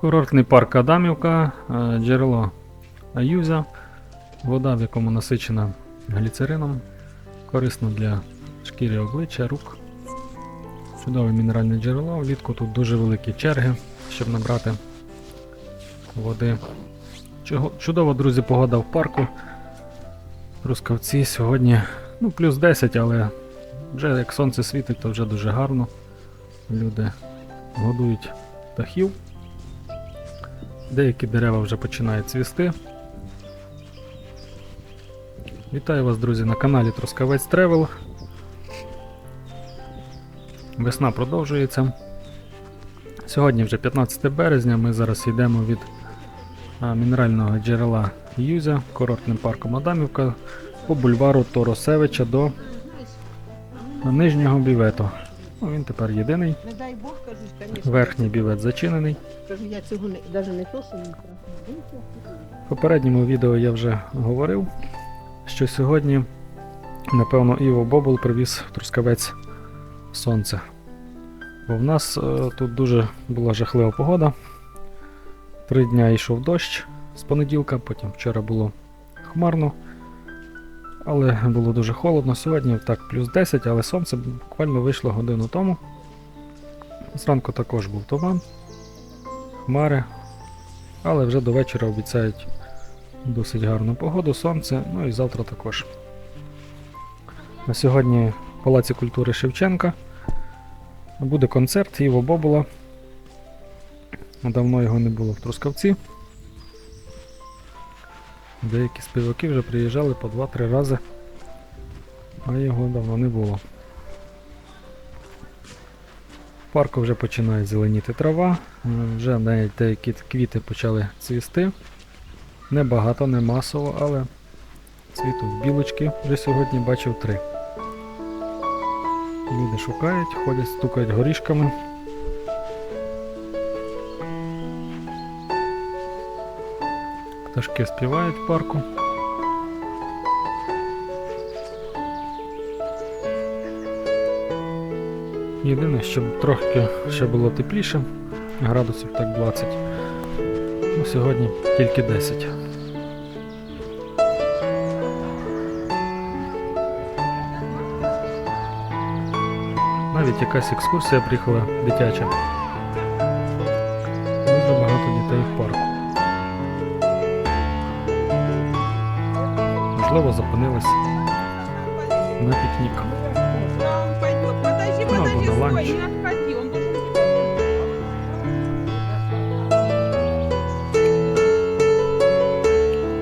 Курортний парк Адамівка, е, джерело Аюзя, вода, в якому насичена гліцерином, корисно для шкіри обличчя, рук. Чудове мінеральне джерело. Влітку тут дуже великі черги, щоб набрати води. Чудова, друзі, погода в парку. Трускавці сьогодні ну, плюс 10, але вже як сонце світить, то вже дуже гарно. Люди годують птахів. Деякі дерева вже починають цвісти. Вітаю вас, друзі, на каналі Трускавець Тревел. Весна продовжується. Сьогодні вже 15 березня. Ми зараз йдемо від мінерального джерела Юзя курортним парком Адамівка по бульвару Торосевича до нижнього бівету. Ну, він тепер єдиний. Не дай Бог, кажу, звісно. Верхній бівет зачинений. Кажу, я цього не, навіть не то, що не. В попередньому відео я вже говорив, що сьогодні, напевно, Іво Бобул привіз в Трускавець сонце. Бо в нас е, тут дуже була жахлива погода. Три дня йшов дощ з понеділка, потім вчора було хмарно, але було дуже холодно. Сьогодні так плюс 10, але сонце буквально вийшло годину тому. Зранку також був туман, хмари, але вже до вечора обіцяють досить гарну погоду, сонце, ну і завтра також. На сьогодні в Палаці культури Шевченка буде концерт Іво Бобула. Давно його не було в Трускавці. Деякі співаки вже приїжджали по 2-3 рази, а його давно не було. В парку вже починає зеленіти трава, е, вже навіть деякі квіти почали цвісти. Небагато, не масово, але цвітуть білочки. Вже сьогодні бачив три. Люди шукають, ходять, стукають горішками. Пташки співають в парку. Єдине, щоб трохи ще було тепліше, градусів так 20. Ну, сьогодні тільки 10. Навіть якась екскурсія приїхала дитяча. Дуже багато дітей в парку. Можливо, зупинились на пікнік. Ну, подожди, на ланч.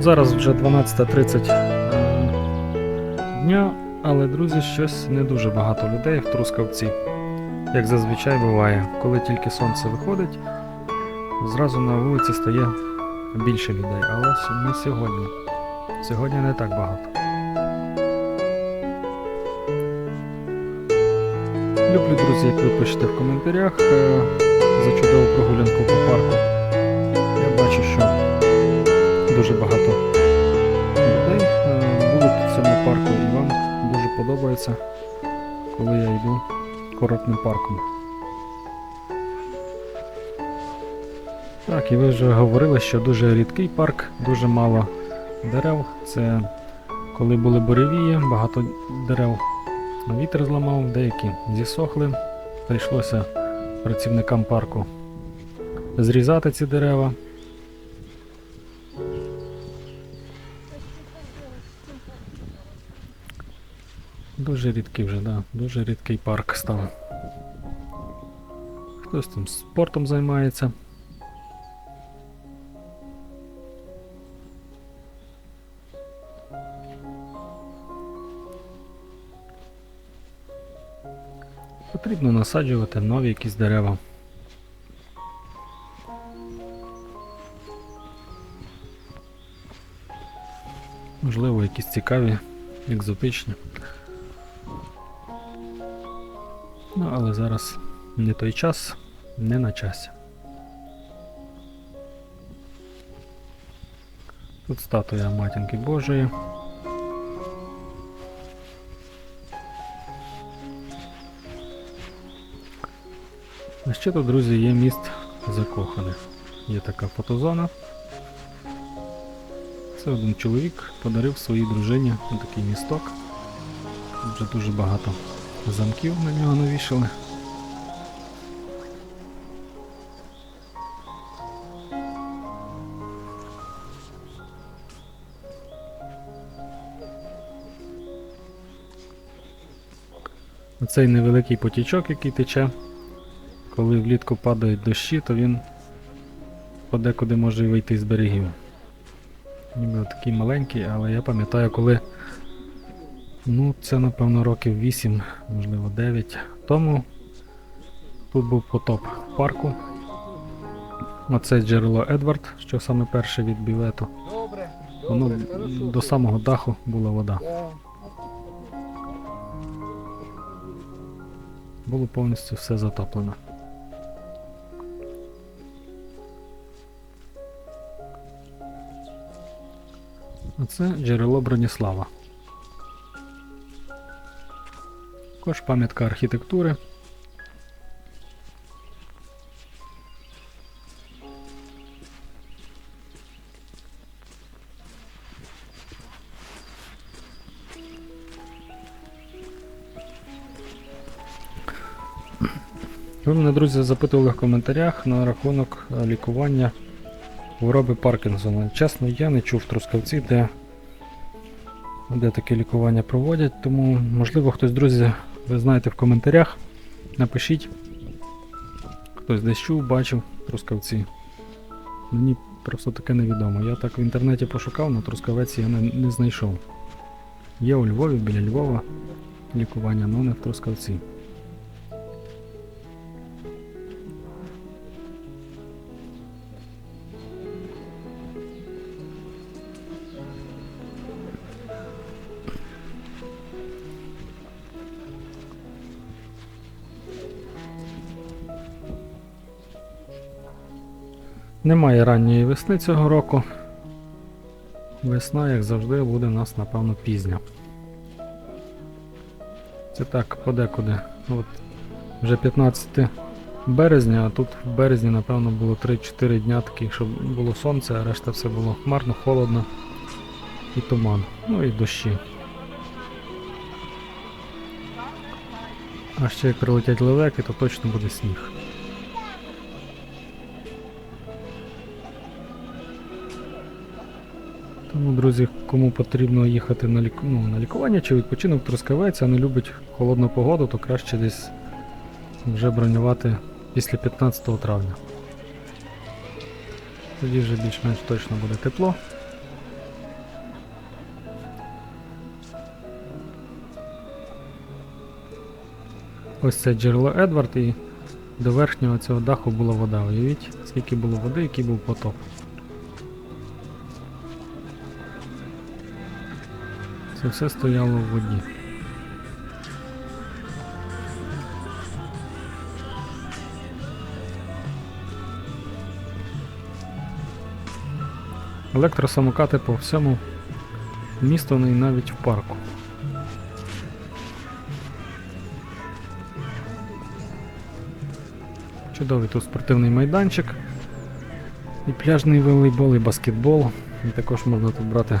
Зараз вже 12.30 е, дня, але, друзі, щось не дуже багато людей в Трускавці. Як зазвичай буває, коли тільки сонце виходить, зразу на вулиці стає більше людей. Але не сьогодні. Сьогодні не так багато. Люблю, друзі, як ви пишете в коментарях е, за чудову прогулянку по парку. Я бачу, що дуже багато людей е, будуть в цьому парку і вам дуже подобається, коли я йду курортним парком. Так, і ви вже говорили, що дуже рідкий парк, дуже мало дерев. Це коли були буревії, багато дерев вітер зламав, деякі зісохли. Прийшлося працівникам парку зрізати ці дерева. Дуже рідкий вже, да, дуже рідкий парк став. Хтось там спортом займається. Потрібно насаджувати нові якісь дерева. Можливо, якісь цікаві, екзотичні. Ну, але зараз не той час, не на часі. Тут статуя Матінки Божої. А ще тут, друзі, є міст закоханих. є така фотозона. Це один чоловік подарив своїй дружині такий місток. Тут Вже дуже багато замків на нього навішали. Оцей невеликий потічок, який тече, коли влітку падають дощі, то він подекуди може вийти з берегів. Ніби такий маленький, але я пам'ятаю, коли ну, це напевно років 8, можливо 9 тому тут був потоп парку. Оце джерело Едвард, що саме перше від бівету. Воно до самого даху була вода. Було повністю все затоплено. А це джерело Броніслава. Також пам'ятка архітектури. Ви мене, друзі, запитували в коментарях на рахунок лікування хвороби Паркінсона. Чесно, я не чув в Трускавці, де, де таке лікування проводять, тому, можливо, хтось, друзі, ви знаєте в коментарях. Напишіть. Хтось десь чув, бачив Трускавці. Мені просто таке невідомо. Я так в інтернеті пошукав, але Трускавець я не, не знайшов. Є у Львові, біля Львова лікування, але не в Трускавці. Немає ранньої весни цього року. Весна, як завжди, буде в нас, напевно, пізня. Це так, подекуди. От вже 15 березня, а тут в березні, напевно, було 3-4 дня таких, щоб було сонце, а решта все було хмарно, холодно і туман. Ну і дощі. А ще як прилетять лелеки, то точно буде сніг. Тому, друзі, кому потрібно їхати на, лік... ну, на лікування чи відпочинок Трускавець, а не любить холодну погоду, то краще десь вже бронювати після 15 травня. Тоді вже більш-менш точно буде тепло. Ось це джерело Едвард і до верхнього цього даху була вода. Уявіть, скільки було води, який був потоп. Це все стояло в воді. Електросамокати по всьому місту ну і навіть в парку. Чудовий тут спортивний майданчик. І пляжний волейбол, і баскетбол. І також можна тут брати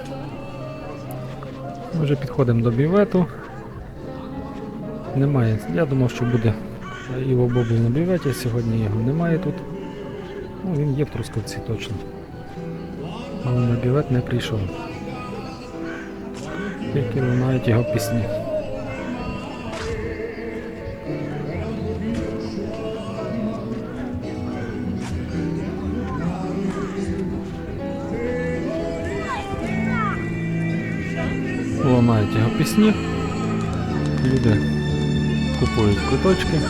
Ми вже підходимо до бівету. Немає. Я думав, що буде Іво Бобл на біветі, сьогодні його немає тут. Ну, він є в Трускавці точно. Але на бівет не прийшов. Тільки лунають його пісні. Лунають його пісні. Люди купують квиточки.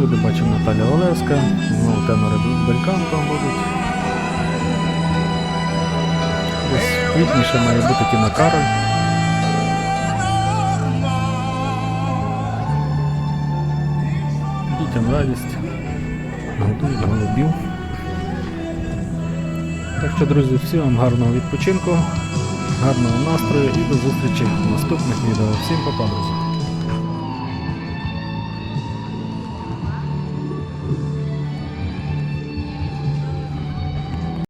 Люди бачимо Наталя Олевська, знову тенори Бельканто будуть. Найквітніше має бути Тіна Кароль. Дітям радість. Готують голубів. Так що, друзі, всім вам гарного відпочинку, гарного настрою і до зустрічі в наступних відео. Всім па-па!